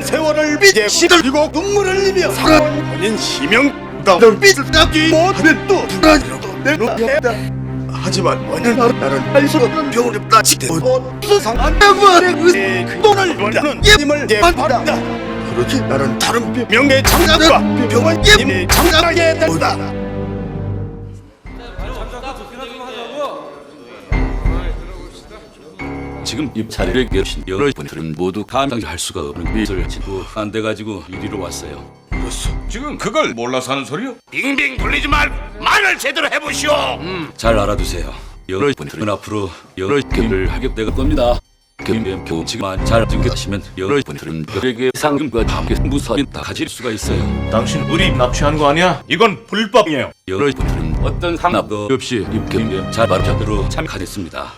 오랜 세월을 빚에 시들고 눈물을 흘리며 살아온 본인 희명다운 빚을 닦기 못하면 또 불안이라도 내놓겠다. 하지만 날 나는 알수 없는 병을 지대고 수상한 병원의 의의 그 돈을 원하는 예임을 대받다. 그렇게 나는 다른 병의 장작과 병원 예임이 장작하게 된다 지금 입찰에 계신 여러 분들은 모두 감당할 수가 없는 빚을 짓고 안 돼가지고 이리로 왔어요. 지금 그걸 몰라서 하는 소리요? 빙빙 돌리지 말고 말을 제대로 해보시오 잘 알아두세요. 여러 분들은 앞으로 여러 경을 하게 될 겁니다. 경비엠 교직만 잘 등교하시면 여러 분들은 그에게 상금과 함께 무사히 다 가질 수가 있어요. 당신 우리 납치한 거 아니야? 이건 불법이에요. 여러 분들은 어떤 상납도 없이 입경비엠 잘 바로잡으로 참가했습니다.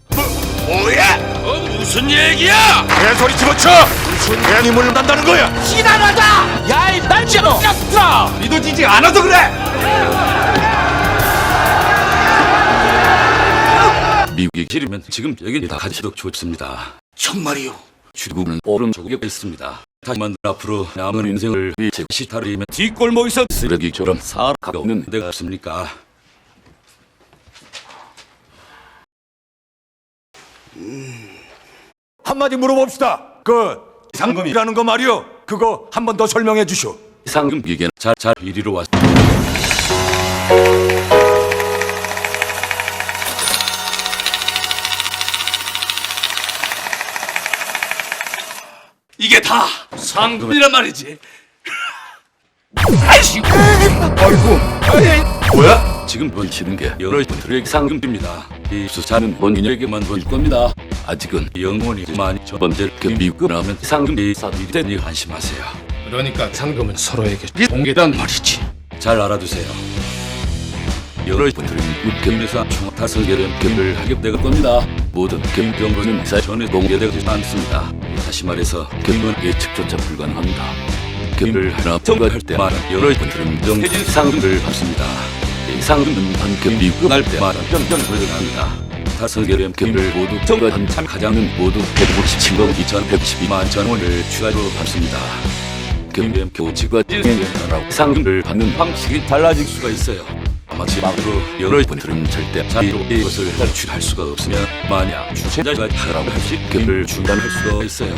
뭐야 어, 무슨 얘기야? 내 소리 집어쳐! 무슨 애니물 난다는 거야? 지랄하다! 야이 날짜로! 야 믿어지지 않아서 그래! 미국이 싫으면 지금 여기 다 가지도 좋습니다. 정말이요 출국은 오른쪽에 있습니다. 하지만 앞으로 남은 인생을 위해 시타르면 뒷골목에서 쓰레기처럼 살아가고 없는 데가 없습니까? 한마디 물어봅시다. 그 상금이라는 거 말이요. 그거 한 번 더 설명해 주시오. 상금 기계는 잘잘 이리로 왔. 이게 다 상금이란 말이지. 뭐야? 지금 번치는 게 여러 분들에게 상금입니다. 이 수사는 본인에게만 번 겁니다. 아직은 많이 첫 번째 그 미국 하면 상금이 사들이 되니 안심하세요. 그러니까 상금은 서로에게 공개단 말이지. 잘 알아두세요. 여러 분들은 육경에서 총 다섯 개의 경을 하게 될 겁니다. 모든 경경은 이사 전에 공개되지 않습니다. 다시 말해서 경은 예측조차 불가능합니다. 경을 하나 통과할 때마다 여러 분들은 정해진 상금을 받습니다. 이 상금은 한경 미국할 때마다 변경불가합니다. 다섯 개의 경을 모두 통과한 참가자는 모두 157억 2,112만 전 원을 추가로 받습니다. 경비엠 교직과 따라 상금을 받는 방식이 달라질 수가 있어요. 마지막으로 여러 분들은 절대 자유로 이것을 탈출할 수가 없으며 만약 주최자가 하라고 할시 금을 중단할 수가 있어요.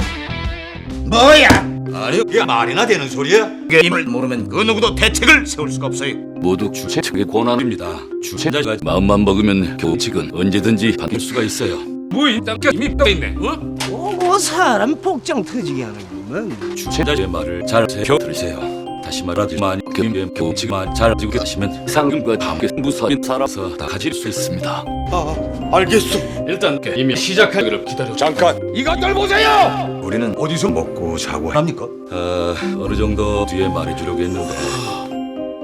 뭐야 아니 이게 말이나 되는 소리야 게임을 모르면 그 누구도 대책을 세울 수가 없어요 모두 주최 측의 권한입니다. 주최자가 마음만 먹으면 교직은 언제든지 바뀔 수가 있어요. 뭐이 땅게 이미 떠 있네. 어? 뭐 사람 복장 터지게 하는구만. 주최자의 말을 잘 새겨 들으세요. 다시 말하지만 경비엠 교직만 잘 지고 하시면 상금과 함께 무사히 살아서 다 가질 수 있습니다. 아 알겠어 일단 이미 시작하기를 기다려. 잠깐. 이것들 보세요. 우리는 어디서 먹고 자고 합니까? 어, 어느 정도 뒤에 말해주려고 했는데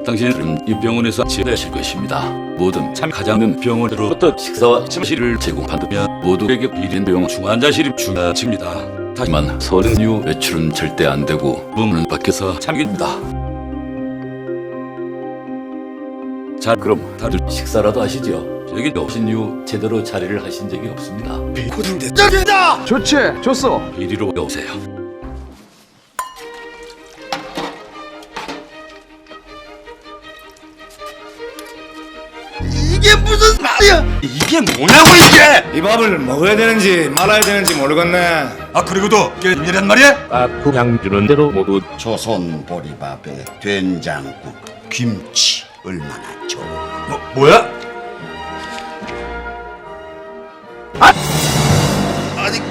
당신은 이 병원에서 지내실 것입니다. 모든 참가자는 병원으로부터 식사와 침실을 제공받으며 모두에게 비린병 중환자실이 주어집니다. 하지만 서른 이후 외출은 절대 안 되고 문은 밖에서 참깁니다. 자 그럼 다들 식사라도 하시죠. 여기 이후 제대로 자리를 하신 적이 없습니다. 고등대 짱이다 좋지, 좋소. 이리로 오세요. 이게 무슨 말이야 이게 뭐냐고 이게! 이 밥을 먹어야 되는지 말아야 되는지 모르겠네. 아 그리고도 게임이란 말이야? 앞구 양주는 대로 모두 조선 보리밥에 된장국, 김치 얼마나 좋아. 뭐 뭐야?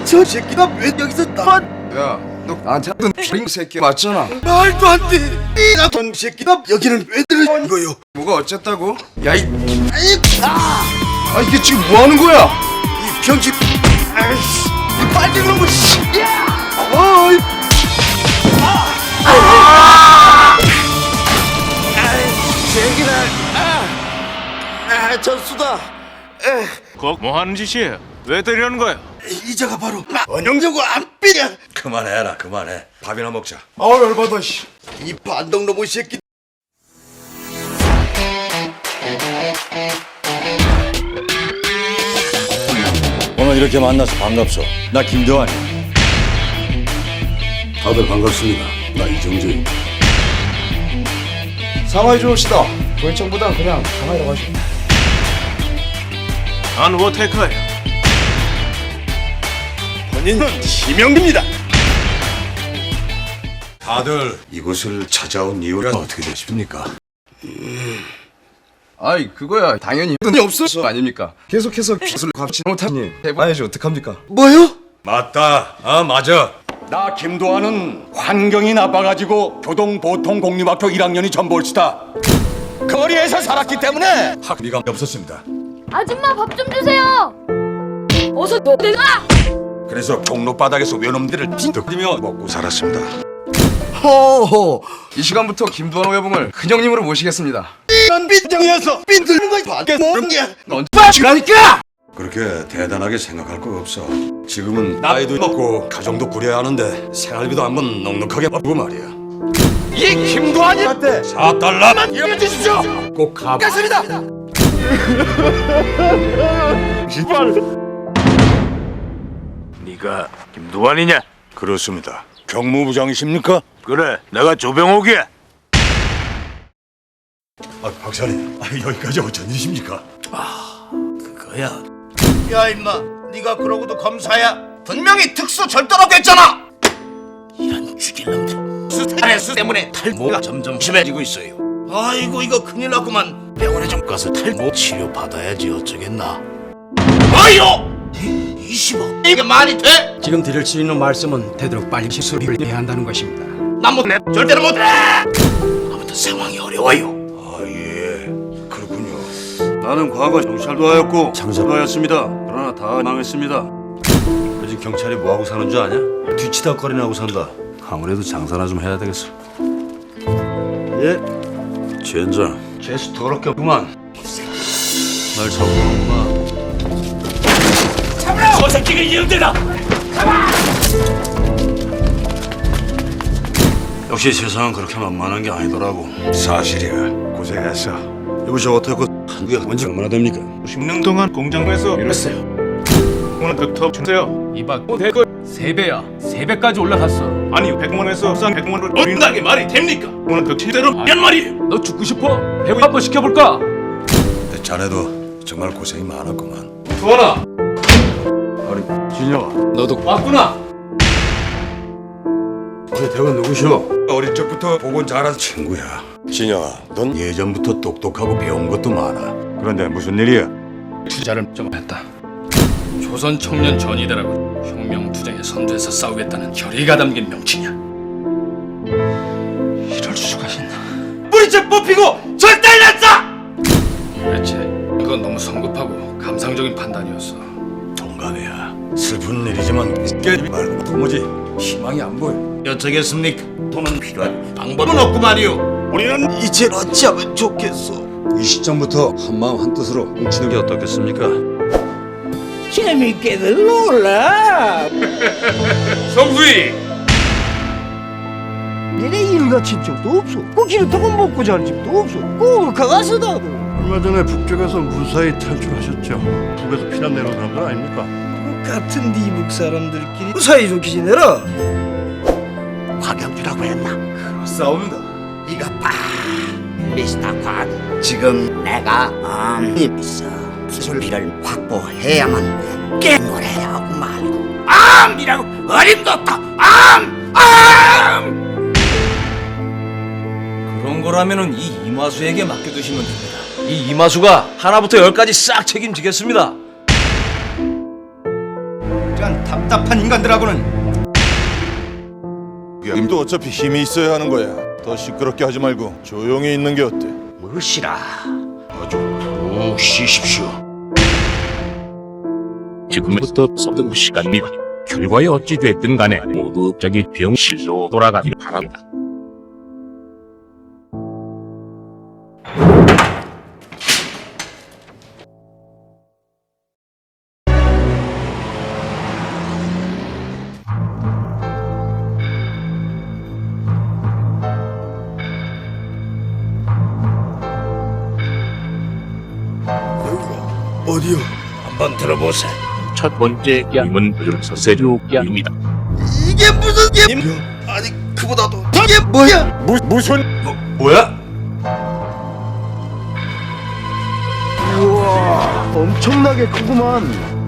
저 새끼가 왜 여기서 나만 야, 너 나한테 하던 이 새끼 맞잖아. 말도 안돼 이나던 새끼가 여기는 왜 들어온 거요 뭐가 어쨌다고? 야, 이, 아이 아, 아 이게 지금 뭐 하는 거야? 이 병신 아이씨 빨리 놈을 씨 어이 아, 전수다. 그뭐 하는 짓이에요? 왜 때리려는 거야? 이자가 바로 원영정과 안삐냐. 그만해라 그만해. 밥이나 먹자. 아 열받아 씨. 이 반동 놈의 새끼. 오늘 이렇게 만나서 반갑소. 나 김도환이야. 다들 반갑습니다. 나 이정재. 상하이 좋으시다 도인청보단 그냥 상하이라고 하시오 안 워테카야. 본인은 지명입니다. 다들 이곳을 찾아온 이유가 어떻게 되십니까? 아이 그거야 당연히 돈이 없어서 아닙니까 계속해서 기술 값이 못하니 해봐야지 어떡합니까 뭐요? 맞다. 아 맞아. 나 김도환은 환경이 나빠가지고 교동 보통 공립학교 1학년이 전볼시다. 거리에서 살았기 때문에 학비가 없었습니다. 아줌마 밥 좀 주세요. 어서 너 내가. 그래서 종로 바닥에서 외놈들을 빈득거리며 먹고 살았습니다. 호호 이 시간부터 김두한 외봉을 큰형님으로 모시겠습니다 난 빈정이어서 빈들는 거 밖에 모르는 게. 넌 빠지라니까 그렇게 대단하게 생각할 거 없어. 지금은 나이도 먹고 가정도 꾸려야 하는데 생활비도 한번 넉넉하게 받고 말이야. 이 김도환이한테 4달러만 이겨 주십시오. 꼭 가. 겠습니다. 네가 김두환이냐? 그렇습니다. 경무부장이십니까? 그래, 내가 조병옥이야. 아, 박사님, 아, 여기까지 어쩐 일이십니까? 그거야. 야 임마, 네가 그러고도 검사야. 분명히 특수 절도라고 했잖아. 이런 죽일 놈들. 수탈의 때문에 탈모가 점점 심해지고 있어요. 아이고 이거 큰일 났구만. 병원에 좀 가서 탈모 치료 받아야지 어쩌겠나. 아유! 20억 이게 말이 돼? 지금 드릴 수 있는 말씀은 되도록 빨리 시술을 해야 한다는 것입니다. 나못내 절대로 못해. 아무튼 상황이 어려워요. 아, 예. 그렇군요. 나는 과거 경찰도 하였고 장사도 하였습니다. 그러나 다 망했습니다. 요즘 경찰이 뭐하고 사는 줄 아냐? 뒤치다거리나 하고 산다. 아무래도 장사나 좀 해야 되겠어. 예? 젠장. 재수 더럽게 없구만. 날 잡아먹구만. 저 새끼가 이형대다. 역시 세상은 그렇게 만만한 게 아니더라고. 사실이야. 고생했어. 이거 저 어떻게 한국에 언제 얼마나 됩니까? 10년 동안 공장에서 일했어요. 오늘 덕터 주세요. 이박 대걸 세 배야. 세 배까지 올라갔어. 아니 백원에서 싼 백원을 어린다게 말이 됩니까? 오늘 덕 제대로 한 말이에요. 너 죽고 싶어? 배구 한번 시켜볼까? 근데 자네도 정말 고생이 많았구만. 도원아, 진영아, 너도 왔구나. 어디 대건 누구시오? 어릴 적부터 보곤 자란 친구야. 진영아, 넌 예전부터 똑똑하고 배운 것도 많아. 그런데 무슨 일이야? 투자를 좀 했다. 조선 청년 전이대라고 혁명 투쟁에 선두에서 싸우겠다는 결의가 담긴 명칭이야. 이럴 수가 있나? 뿌리째 뽑히고 절대 났다. 그렇지. 그건 너무 성급하고 감상적인 판단이었어. 동감이야. 슬픈 일이지만 깨지 말고 도무지 희망이 안 보여. 어쩌겠습니까? 돈은 필요한 방법은 없고 말이오. 우리는 이제 어찌하면 좋겠어. 이 시점부터 한마음 한뜻으로 뭉치는 게 어떻겠습니까? 재밌게들 놀라. 성수이! 니네 일가친 적도 없어. 그 기름떡은 먹고 자는 집도 없어. 꼭 가가서다. 얼마 전에 북쪽에서 무사히 탈출하셨죠. 북에서 피난 내려온 사람들 아닙니까? 같은 미국 사람들끼리 사이좋게 지내라. 화경주라고 했나? 싸웁니다. 이것 봐 미스터 관 지금 내가 암이 있어 기술비를 확보해야만 돼 깨물어야 하고 말고 암이라고 어림도 없다. 암! 암! 그런 거라면은 이 이마수에게 맡겨두시면 됩니다. 이 이마수가 하나부터 열까지 싹 책임지겠습니다. 이런 답답한 인간들하고는 님도 어차피 힘이 있어야 하는 거야. 더 시끄럽게 하지 말고 조용히 있는 게 어때? 무시라 아주 오, 쉬십시오. 지금부터 서든 시간입니다. 결과에 어찌 됐든 간에 모두 저기 병실로 돌아가길 바랍니다. 어디요? 한번 들어보세. 첫 번째 게임은 서세류 게임입니다. 이게 무슨 게임? 아니 그보다도 이게 뭐야? 무, 무슨 뭐, 뭐야? 우와 엄청나게 크구만.